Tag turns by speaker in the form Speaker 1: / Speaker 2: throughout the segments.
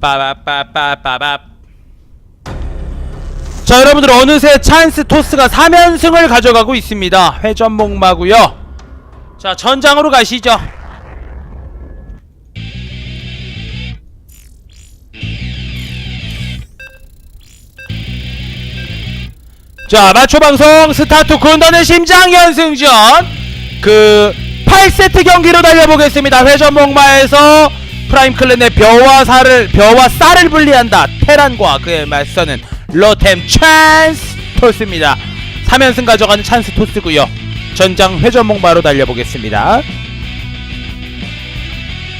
Speaker 1: 빠바빠빠빠밥. 자 여러분들 어느새 찬스 토스가 3연승을 가져가고 있습니다. 회전목마고요. 자 전장으로 가시죠. 자 마초방송 스타트 군단의 심장 연승전. 그 8세트 경기로 달려보겠습니다. 회전목마에서 프라임 클랜의 벼와 살을 벼와 쌀을 분리한다. 테란과 그에 맞서는 로템 찬스 토스입니다. 3연승 가져가는 찬스 토스고요. 전장 회전목 마로 달려보겠습니다.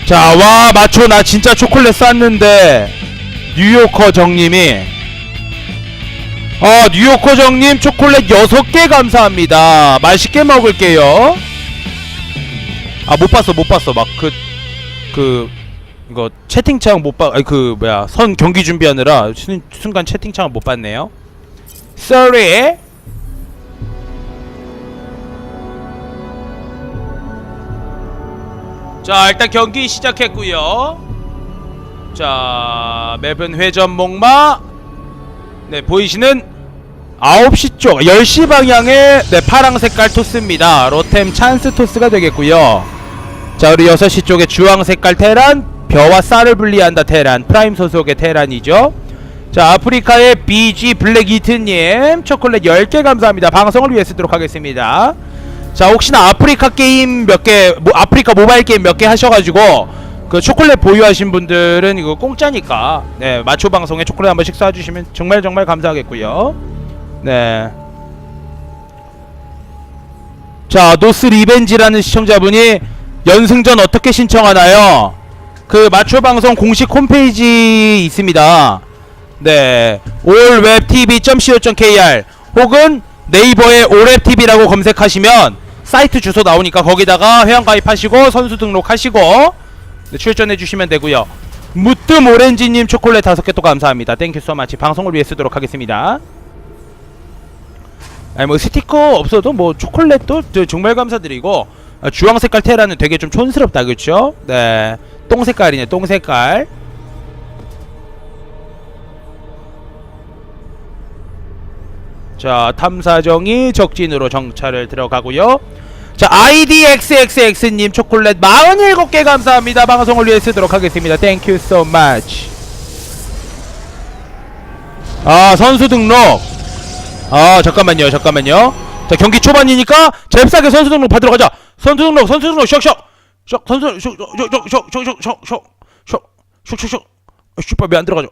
Speaker 1: 자 와 마초 나 진짜 초콜릿 쌌는데. 뉴요커 정님이. 어 뉴요커 정님 초콜릿 6개 감사합니다. 맛있게 먹을게요. 아 못 봤어 못 봤어. 막 그 그 이거 채팅창 못 봐 아니 그 뭐야 선 경기 준비하느라 순, 순간 채팅창을 못 봤네요. Sorry. 자 일단 경기 시작했고요. 자 맵은 회전 목마. 네 보이시는 9시 쪽 10시 방향에 네 파랑 색깔 토스입니다. 로템 찬스 토스가 되겠고요. 자 우리 6시 쪽에 주황 색깔 테란 벼와 쌀을 분리한다 테란. 프라임 소속의 테란이죠. 자 아프리카의 BG 블랙 이트님 초콜릿 10개 감사합니다. 방송을 위해 쓰도록 하겠습니다. 자 혹시나 아프리카 게임 몇개 뭐, 아프리카 모바일 게임 몇 개 하셔가지고 그 초콜릿 보유하신 분들은 이거 공짜니까 네 마초 방송에 초콜릿 한 번씩 쏴주시면 정말 정말 감사하겠고요. 네. 자 노스 리벤지라는 시청자분이 연승전 어떻게 신청하나요? 그 마초 방송 공식 홈페이지 있습니다. 네, allwebtv.co.kr 혹은 네이버에 allwebtv라고 검색하시면 사이트 주소 나오니까 거기다가 회원 가입하시고 선수 등록하시고 네, 출전해 주시면 되고요. 무뜸 오렌지님 초콜릿 다섯 개 또 감사합니다. 땡큐 소마치 방송을 위해 쓰도록 하겠습니다. 아니 뭐 스티커 없어도 뭐 초콜릿도 저 정말 감사드리고 아, 주황 색깔 테라는 되게 좀 촌스럽다 그쵸? 네. 똥 색깔이네 똥 색깔. 자 탐사정이 적진으로 정찰을 들어가고요. 자 IDXXX님 초콜릿 47개 감사합니다. 방송을 위해 쓰도록 하겠습니다. 땡큐 so much. 아 선수 등록. 아 잠깐만요 잠깐만요. 자 경기 초반이니까 잽싸게 선수 등록 받으러 가자. 선수 등록 선수 등록 샥샥 샥 선수 샥샥샥샥샥샥샥샥샥샥샥 슈퍼 왜안 들어가죠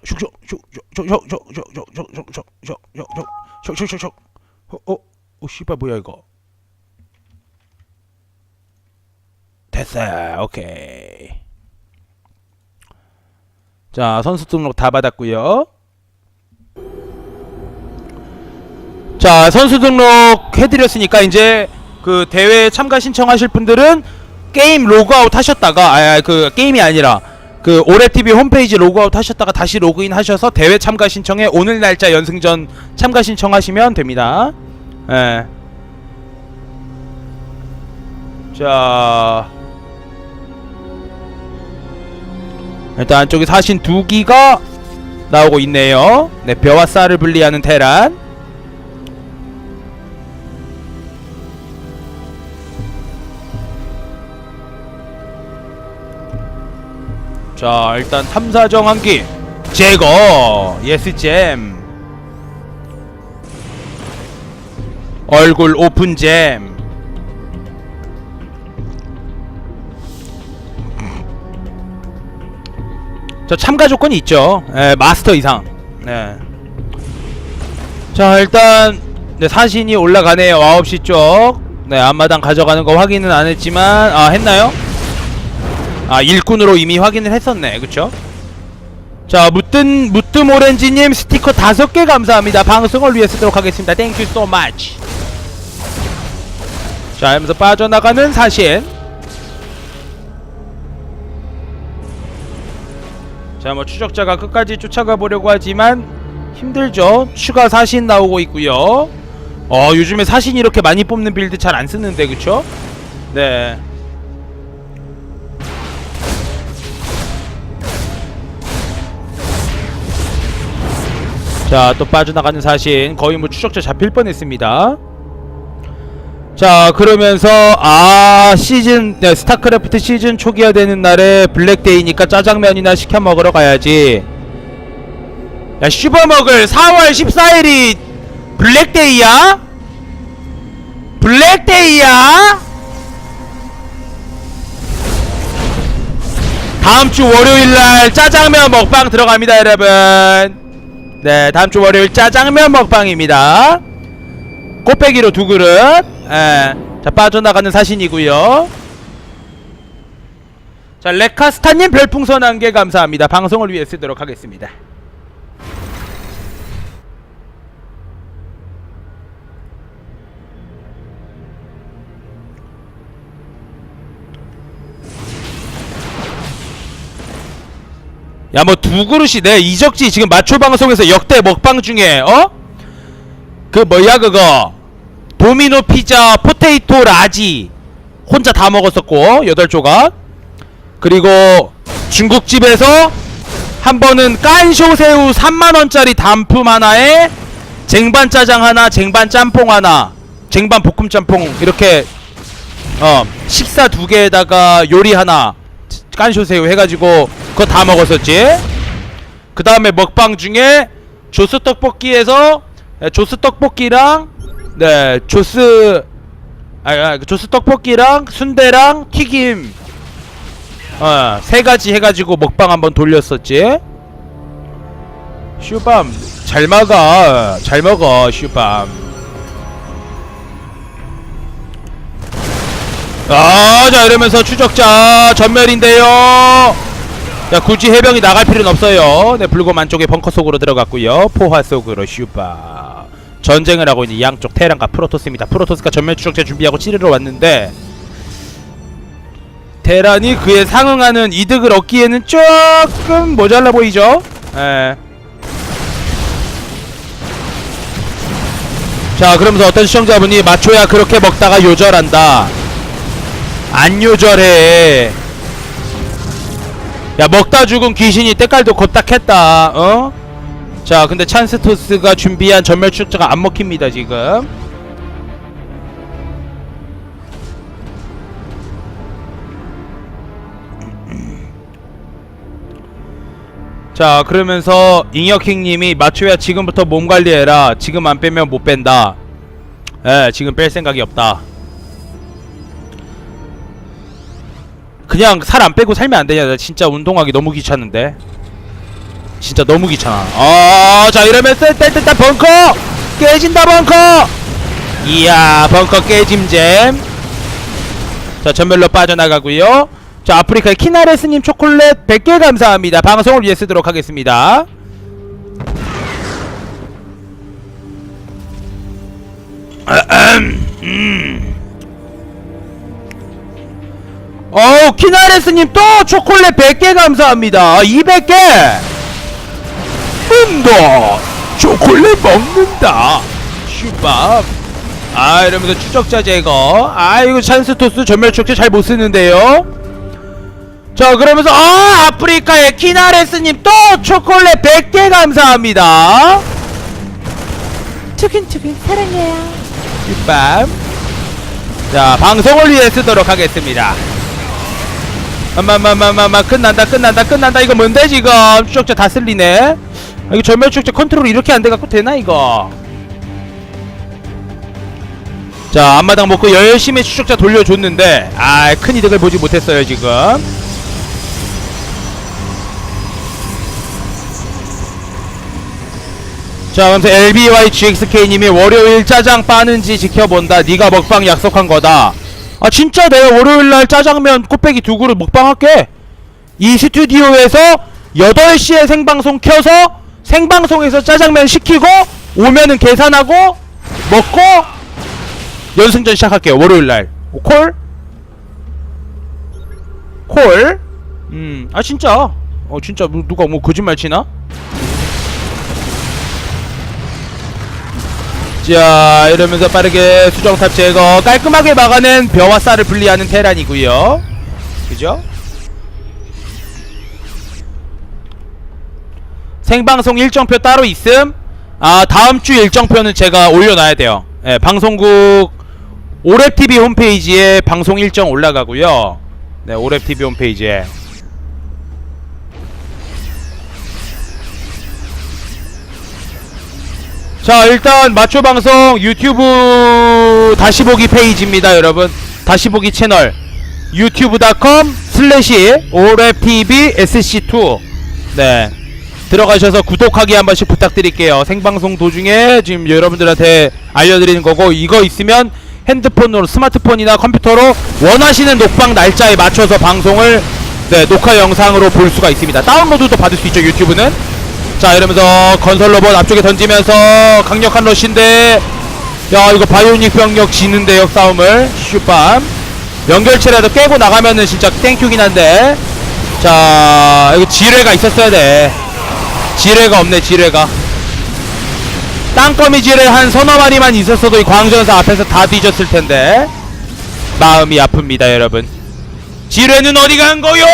Speaker 1: 그 분들은 게임 로그아웃 하셨다가 아그 게임이 아니라 그 올해TV 홈페이지 로그아웃 하셨다가 다시 로그인 하셔서 대회 참가 신청에 오늘 날짜 연승전 참가 신청하시면 됩니다. 예. 자. 일단 안쪽에 사신 두 기가 나오고 있네요. 네 벼와 쌀을 분리하는 테란 자 일단 탐사정 한기. 제거. 예스잼. 얼굴 오픈잼. 저 참가 조건이 있죠. 예, 마스터 이상. 네. 자 일단 네, 사신이 올라가네요. 9시 쪽. 네, 앞마당 가져가는 거 확인은 안 했지만 아 했나요? 아 일꾼으로 이미 확인을 했었네. 그쵸? 자 무뜸 무뜸 오렌지님 스티커 다섯 개 감사합니다. 방송을 위해 쓰도록 하겠습니다. 땡큐 so much. 자 하면서 빠져나가는 사신 자뭐 추적자가 끝까지 쫓아가 보려고 하지만 힘들죠. 추가 사신 나오고 있고요. 어 요즘에 사신 이렇게 많이 뽑는 빌드 잘 안 쓰는데 그쵸? 네 자, 또 빠져나가는 사신 거의 뭐 추적자 잡힐 뻔했습니다. 자, 그러면서 아 시즌 네, 스타크래프트 시즌 초기화 되는 날에 블랙데이니까 짜장면이나 시켜 먹으러 가야지. 야, 슈퍼먹을 4월 14일이 블랙데이야? 블랙데이야? 다음 주 월요일 날 짜장면 먹방 들어갑니다, 여러분. 네, 다음 주 월요일 짜장면 먹방입니다. 꽃배기로 두 그릇. 예. 자, 빠져나가는 사신이고요. 자, 레카스타님 별풍선 한 개 감사합니다. 방송을 위해 쓰도록 하겠습니다. 야 뭐 두 그릇이 내 이적지 지금 마초 방송에서 역대 먹방 중에 어? 그 뭐야 그거? 도미노 피자 포테이토 라지 혼자 다 먹었었고 여덟 조각. 그리고 중국집에서 한 번은 깐쇼새우 3만원짜리 단품 하나에 쟁반 짜장 하나 쟁반 짬뽕 하나 쟁반 볶음 짬뽕 이렇게 어 식사 두 개에다가 요리 하나 깐쇼새우 해가지고 그거 다 먹었었지. 그 다음에 먹방 중에 조스 떡볶이에서 에, 조스 떡볶이랑 네 조스 아, 아 조스 떡볶이랑 순대랑 튀김. 어세 가지 해가지고 먹방 한번 돌렸었지. 슈밤 잘 먹어 잘 먹어 슈밤. 아, 자 이러면서 추적자 전멸인데요. 자 굳이 해병이 나갈 필요는 없어요. 네 불곰 안쪽에 벙커 속으로 들어갔고요. 포화 속으로 슈바 전쟁을 하고 있는 양쪽 테란과 프로토스입니다. 프로토스가 전멸 추적자 준비하고 찌르러 왔는데 테란이 그에 상응하는 이득을 얻기에는 조금 모자라 보이죠. 예. 자 그러면서 어떤 시청자분이 마초야 그렇게 먹다가 요절한다. 안 요절해. 야 먹다 죽은 귀신이 때깔도 곱닥했다. 어? 자 근데 찬스토스가 준비한 전멸 추적자가 안 먹힙니다 지금. 자 그러면서 잉여킹님이 마초야 지금부터 몸 관리해라. 지금 안 빼면 못 뺀다. 예 지금 뺄 생각이 없다. 그냥 살 안 빼고 살면 안 되냐? 나 진짜 운동하기 너무 귀찮은데. 진짜 너무 귀찮아. 아, 자 이러면서 떼떼떼 벙커 깨진다 벙커. 이야 벙커 깨짐잼. 자 전멸로 빠져나가고요. 자 아프리카의 키나레스님 초콜릿 100개 감사합니다. 방송을 위해 쓰도록 하겠습니다. 키나레스님 또 초콜릿 100개 감사합니다. 200개! 음도! 초콜릿 먹는다! 슈밥! 아 이러면서 추적자 제거. 아이고 찬스토스 전멸 추적자 잘 못쓰는데요? 자 그러면서 아 아프리카의 키나레스님 또 초콜릿 100개 감사합니다.
Speaker 2: 두근두근 사랑해요.
Speaker 1: 슈밥. 자 방송을 위해 쓰도록 하겠습니다 마마마마마 끝난다 끝난다 끝난다. 이거 뭔데 지금? 추적자 다 쓸리네. 아, 이거 전멸 추적자 컨트롤 이렇게 안 돼갖고 되나 이거? 자 앞마당 먹고 열심히 추적자 돌려줬는데 아 큰 이득을 보지 못했어요 지금. 자 그러면서 LBYGXK님이 월요일 짜장 빠는지 지켜본다. 네가 먹방 약속한 거다 아 진짜 내가 월요일날 짜장면 꽃배기 두 그릇 먹방할게 이 스튜디오에서 8시에 생방송 켜서 생방송에서 짜장면 시키고 오면은 계산하고 먹고 연승전 시작할게요 월요일날 오, 콜? 콜? 음아 진짜 어 진짜 뭐, 누가 뭐 거짓말 치나? 자 이러면서 빠르게 수정탑 제거 깔끔하게 막아낸 벼와 쌀을 분리하는 테란이고요 그죠? 생방송 일정표 따로 있음 아 다음 주 일정표는 제가 올려놔야 돼요. 예, 방송국 오랩 TV 홈페이지에 방송 일정 올라가고요. 네, 오랩 TV 홈페이지에. 자 일단 마초 방송 유튜브 다시 보기 페이지입니다 여러분. 다시 보기 채널. 유튜브.com 슬래시 오랩TV SC2 네. 들어가셔서 구독하기 한 번씩 부탁드릴게요. 생방송 도중에 지금 여러분들한테 알려드리는 거고 이거 있으면 핸드폰으로 스마트폰이나 컴퓨터로 원하시는 녹방 날짜에 맞춰서 방송을 네 녹화 영상으로 볼 수가 있습니다. 다운로드도 받을 수 있죠 유튜브는 자 이러면서 건설 로봇 앞쪽에 던지면서 강력한 러쉬인데 야 이거 바이오닉 병력 지는데 역싸움을. 슈밤. 연결체라도 깨고 나가면은 진짜 땡큐긴 한데. 자 이거 지뢰가 있었어야 돼. 지뢰가 없네 지뢰가. 땅거미 지뢰 한 서너 마리만 있었어도 이 광전사 앞에서 다 뒤졌을 텐데. 마음이 아픕니다 여러분. 지뢰는 어디 간 거요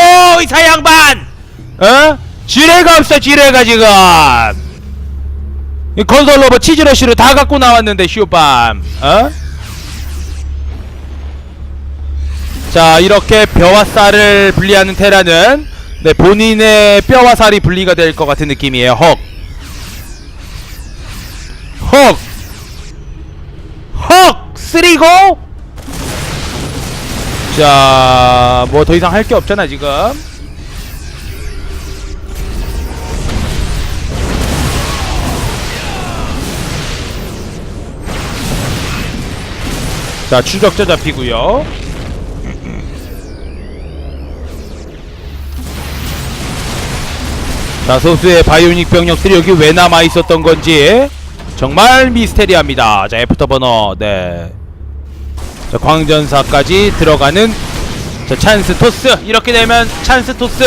Speaker 1: 이 사양반? 어? 지뢰가 없어 지뢰가 지금 이 건설 로봇 치즈러시로 다 갖고 나왔는데 슈밤 어? 자 이렇게 뼈와 쌀을 분리하는 테라는 네 본인의 뼈와 살이 분리가 될 것 같은 느낌이에요 헉 헉! 헉! 쓰리고 자, 뭐 더 이상 할 게 없잖아, 지금. 자, 추적자 잡히고요. 자, 소수의 바이오닉 병력들이 왜 남아 있었던 건지 정말 미스테리합니다. 자, 애프터 버너, 네. 자, 광전사까지 들어가는 자, 찬스 토스. 이렇게 되면 찬스 토스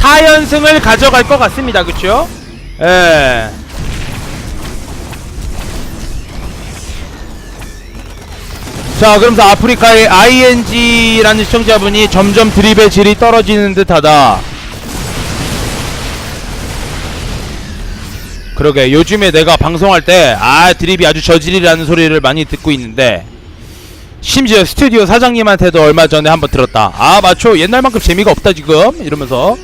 Speaker 1: 4연승을 가져갈 것 같습니다. 그쵸? 예. 자, 그러면서 아프리카의 ING라는 시청자분이 점점 드립의 질이 떨어지는 듯하다. 그러게 요즘에 내가 방송할 때 아 드립이 아주 저질이라는 소리를 많이 듣고 있는데 심지어 스튜디오 사장님한테도 얼마 전에 한번 들었다. 아 마초 옛날만큼 재미가 없다 지금. 이러면서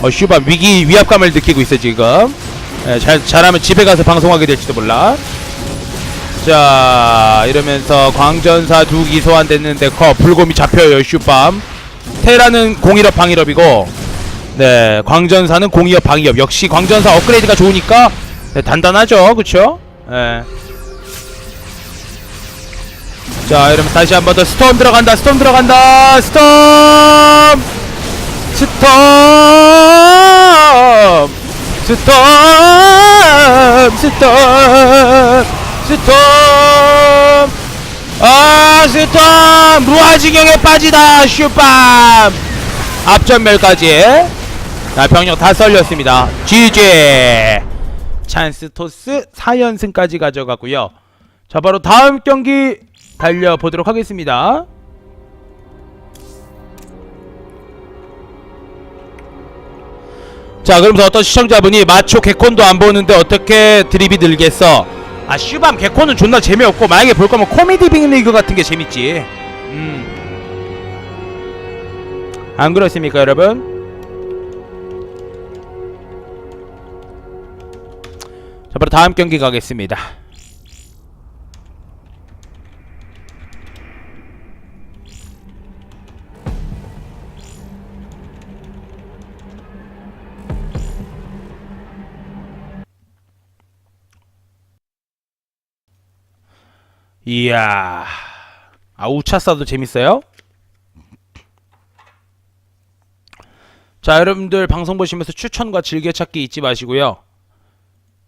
Speaker 1: 어 슈바 위기 위압감을 느끼고 있어 지금. 예, 잘, 잘하면 집에 가서 방송하게 될지도 몰라 자 이러면서 광전사 두기 소환됐는데 커. 불곰이 잡혀요 슈밤. 테라는 공일업 방일업이고. 네 광전사는 공이업 방이업. 역시 광전사 업그레이드가 좋으니까 네, 단단하죠. 그쵸? 예. 자 이러면 다시 한 번 더 스톰 들어간다 스톰 들어간다 스톰! 스톰! 스톰! 스톰 스톰. 아 스톰. 무아지경에 빠지다 슈밤 앞전멸까지. 자 병력 다 썰렸습니다. GG 찬스 토스 4연승까지 가져가고요. 자 바로 다음 경기 달려보도록 하겠습니다. 자 그러면서 어떤 시청자분이 마초 개콘도 안 보는데 어떻게 드립이 늘겠어 아 슈밤 개콘은 존나 재미없고 만약에 볼 거면 코미디 빅리그 같은 게 재밌지. 음 안 그렇습니까 여러분? 자 바로 다음 경기 가겠습니다 이야 아 우차싸도 재밌어요? 자 여러분들 방송 보시면서 추천과 즐겨찾기 잊지 마시고요.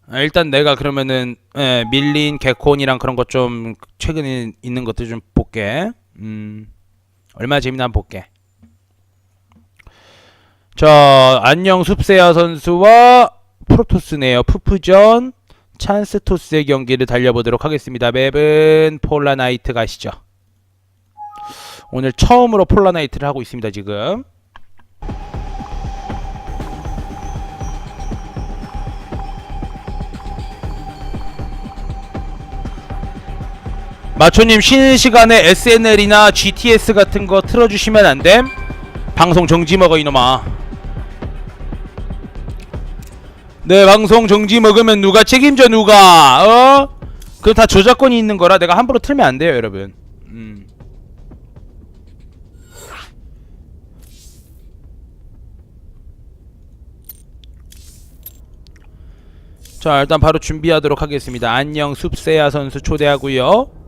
Speaker 1: 아, 일단 내가 그러면은 예, 밀린 개콘이랑 그런 것 좀 최근에 있는 것들 좀 볼게. 음 얼마나 재밌나 한번 볼게. 자 안녕 숲세아 선수와 프로토스네요. 푸프전 찬스 토스의 경기를 달려보도록 하겠습니다. 맵은 폴라나이트 가시죠. 오늘 처음으로 폴라나이트를 하고 있습니다. 지금. 마초님 쉬는 시간에 SNL이나 GTS 같은 거 틀어주시면 안 됨? 방송 정지 먹어 이놈아 네 방송 정지 먹으면 누가 책임져 누가 어? 그거 다 저작권이 있는 거라 내가 함부로 틀면 안 돼요 여러분. 음. 자 일단 바로 준비하도록 하겠습니다. 안녕 숲세야 선수 초대하고요.